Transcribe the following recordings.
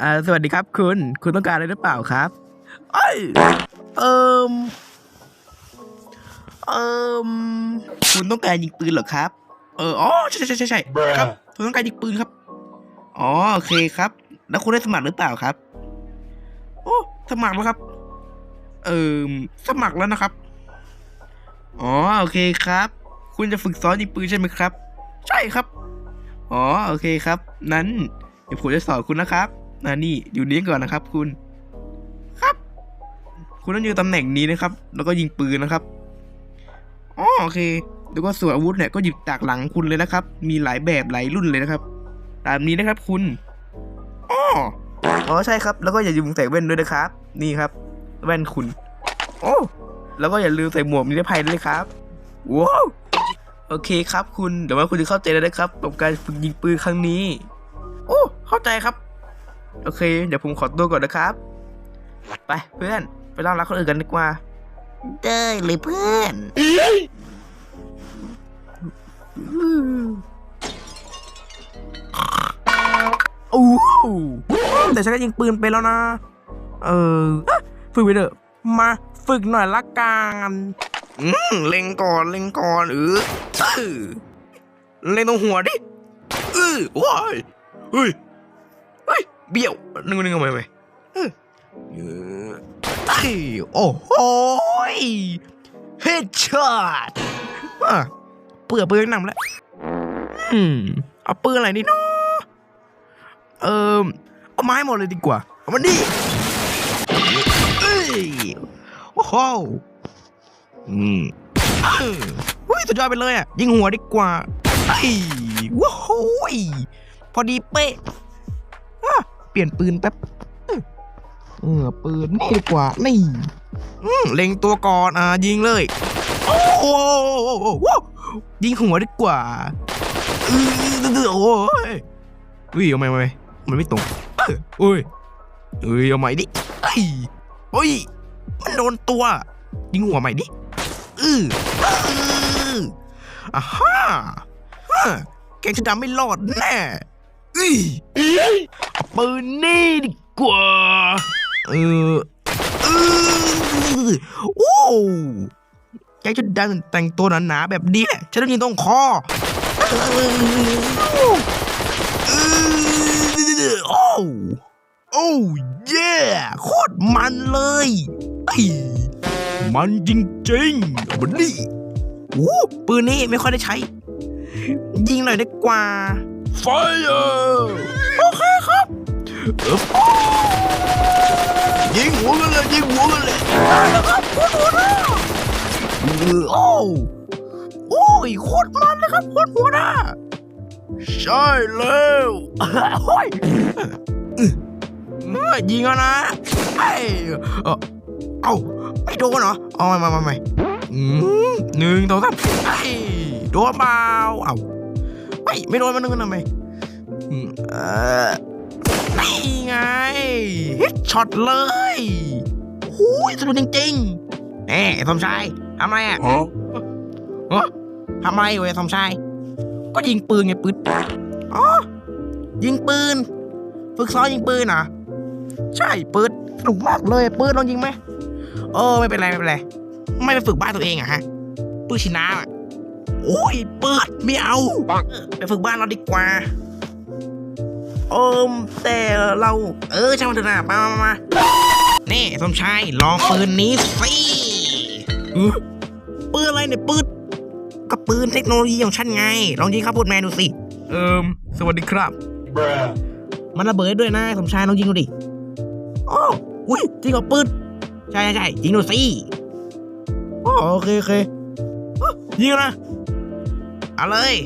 อ่าสวัสดีครับคุณ คุณต้องการอะไรหรือเปล่าครับเอ้ยเอิมเอิมคุณต้องการยิงปืนเหรอครับ เอออ๋อใช่ใช่ใช่ใช่ครับคุณต้องการยิงปืนครับอ๋อโอเคครับ แล้วคุณได้สมัครหรือเปล่าครับ โอ้สมัครแล้วครับ เออสมัครแล้วนะครับอ๋อโอเคครับ คุณจะฝึกซ้อนยิงปืนใช่ไหมครับ ใช่ครับ อ๋อโอเคครับ นั้นเดี๋ยวผมจะสอนคุณนะครับ นะนี่อยู่นี้ก่อนนะครับ คุณ ครับ คุณต้องยืนตำแหน่งนี้นะครับ แล้วก็ยิงปืนนะครับอ๋อโอเค แล้วก็ส่วนอาวุธเนี่ยก็หยิบจากหลังคุณเลยนะครับ มีหลายแบบหลายรุ่นเลยนะครับ ตามนี้นะครับคุณอ๋ออ๋อใช่ครับ แล้วก็อย่าลืมใส่แว่นด้วยนะครับ นี่ครับ แว่นคุณ โอ้แล้วก็อย่าลืมใส่หมวกนิรภัยด้วยครับว้าวโอเคครับคุณเดี๋ยวว่าคุณจะเข้าใจแล้วนะครับกับการฝึกยิงปืนครั้งนี้ โอ้ เข้าใจครับ โอเค เดี๋ยวผมขอตัวก่อนนะครับ ไปเพื่อน ไปเล่ารักคนอื่นกันดีกว่า ได้เลยเพื่อน โอ้โหแต่ฉันก็ยิงปืนไปแล้วนะ เอออะฝึกไปเถอะ มาฝึกหน่อยละกันอืมเล็งก่อนเล็งก่อนเออเออเล็งตรงหัวดิเออว้ายเฮ้ย เฮ้ยเบี้ยวนึงนึงเอาไปไปเออเออเอ้ยโอ้โหเฮดช็อตอะเปื่อเปื่อยนำแล้วอืมเอาปืนอะไรนี่เนาะเออเอาไม้หมดเลยดีกว่า เอามันดิเอ้ยโอ้โหอืมเออเฮ้ยสุดยอดไปเลยอะ ยิงหัวดีกว่าไอ้ยว้าวโหยพอดีเป๊ะอะ เปลี่ยนปืนแป๊บเออปืนนี่ดีกว่านี่เล็งตัวก่อนอะยิงเลยโอ้โหยิงหัวดีกว่าเออโอ้ยอุ้ยเอาไหมเอาไหมมันไม่ตรงเอ้ยโอ้ยเอ้ยเอาใหม่ดิเอ้ยโอ้ยมันโดนตัว ยิงหัวใหม่ดิเออเอออ่าฮ่าฮ่าแกงจะดำไม่รอดแน่ อ้ยเอปืนนี่ดีกว่า เออเออโอ้แกจะดันแต่งตัวหนาๆแบบเนี้ยฉันต้องยิงตรงคอเออเออโอ้โอ้เย่โคตรมันเลยมันจริงๆเอามันนี่โอ้ปืนนี้ไม่ค่อยได้ใช้ ยิงหน่อยดีกว่า ไฟเออโอเคครับเออยิงหัวกันเลยยิงหัวกันเลยได้แล้วครับโคตรหัวหน้าเออโอ้โอ้ยโคตรมันเลยครับโคตรหัวหน้าใช่แล้วโอ้ยเอ้ยยิงแล้วนะเอ้ยเอ้าเอ้าไม่โดนเหรอเอามามามามาอืมหนึ่งสองสามเอ้ยโดนเปล่าเอ้า ไม่ไม่โดนมาหนึ่งทำไมอืมเออนี่ไงฮิตช็อตเลยหูยสนุกจริงๆเอ้สมชายทำไรอะฮะทำไรเว้ยสมชาย ก็ยิงปืนไงปืนอ๋อยิงปืน ฝึกซ้อมยิงปืนเหรอใช่ปืนสนุกมากเลยปืนลองยิงไหมเออไม่เป็นไรไม่เป็นไร ไม่ไปฝึกบ้านตัวเองอะฮะปืนชิน้ำอะ โอ้ยปืนไม่เอาเออไปฝึกบ้านเราดีกว่าโอมแต่เรา เออช่างมันเถอะนะมามามานี่สมชายลองปืนนี้สิเออปืนอะไรเนี่ยปืนก็ปืนเทคโนโลยีของฉันไง ลองยิงครับพูดแมนดูสิ เอิมสวัสดีครับ มันระเบิดด้วยนะสมชายลองยิงดูดิอ๋ออุ้ยจริงเหรอปืนใช่ใช่ใช่ยิงดูสิอ๋อโอเคโอเคอ๋อยิงนะ เอาเลย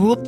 วุ๊บ